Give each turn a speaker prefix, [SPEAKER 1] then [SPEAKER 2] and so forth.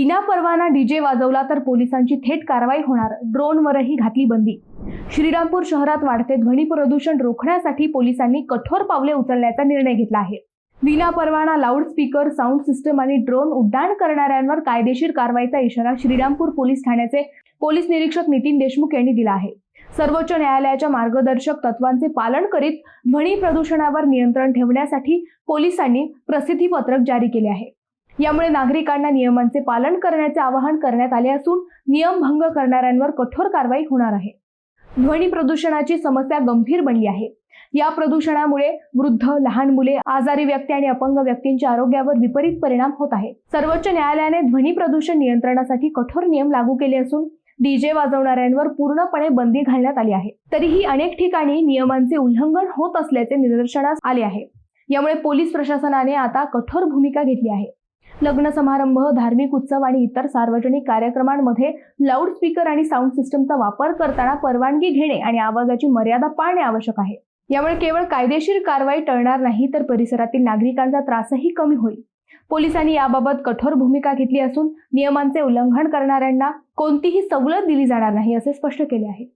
[SPEAKER 1] विना परवाना डीजे वाजवला तर पोलिसांची थेट कारवाई होणार. ड्रोनवरही घातली बंदी श्रीरामपूर शहरात वाढते ध्वनी प्रदूषण रोखण्यासाठी पोलिसांनी कठोर पावले उचलण्याचा निर्णय घेतला आहे. विना परवाना लाऊडस्पीकर साऊंड सिस्टम आणि ड्रोन उड्डाण करणाऱ्यांवर कायदेशीर कारवाईचा इशारा श्रीरामपूर पोलीस ठाण्याचे पोलीस निरीक्षक नितीन देशमुख यांनी दिला आहे. सर्वोच्च न्यायालयाच्या मार्गदर्शक तत्वांचे पालन करीत ध्वनी प्रदूषणावर नियंत्रण ठेवण्यासाठी पोलिसांनी प्रसिद्धीपत्रक जारी केले आहे. यामुळे नागरिकांना नियमांचे पालन करण्याचे आवाहन करण्यात आले असून नियम भंग करणाऱ्यांवर कठोर कारवाई होणार आहे. ध्वनी प्रदूषणाची समस्या गंभीर बनली आहे. या प्रदूषणामुळे वृद्ध लहान मुले आजारी व्यक्ती आणि अपंग व्यक्तींच्या आरोग्यावर विपरीत परिणाम होत आहे. सर्वोच्च न्यायालयाने ध्वनी प्रदूषण नियंत्रणासाठी कठोर नियम लागू केले असून डीजे वाजवणाऱ्यांवर पूर्णपणे बंदी घालण्यात आली आहे. तरीही अनेक ठिकाणी नियमांचे उल्लंघन होत असल्याचे निदर्शनास आले आहे. यामुळे पोलीस प्रशासनाने आता कठोर भूमिका घेतली आहे. लग्न समारंभ धार्मिक उत्सव आणि इतर सार्वजनिक कार्यक्रमांमध्ये लाऊडस्पीकर आणि साऊंड सिस्टमचा वापर करताना परवानगी घेणे आणि आवाजाची मर्यादा पाळणे आवश्यक आहे. यामुळे केवळ कायदेशीर कारवाई टळणार नाही तर परिसरातील नागरिकांचा त्रासही कमी होईल. पोलिसांनी याबाबत कठोर भूमिका घेतली असून नियमांचे उल्लंघन करणाऱ्यांना कोणतीही सवलत दिली जाणार नाही असे स्पष्ट केले आहे.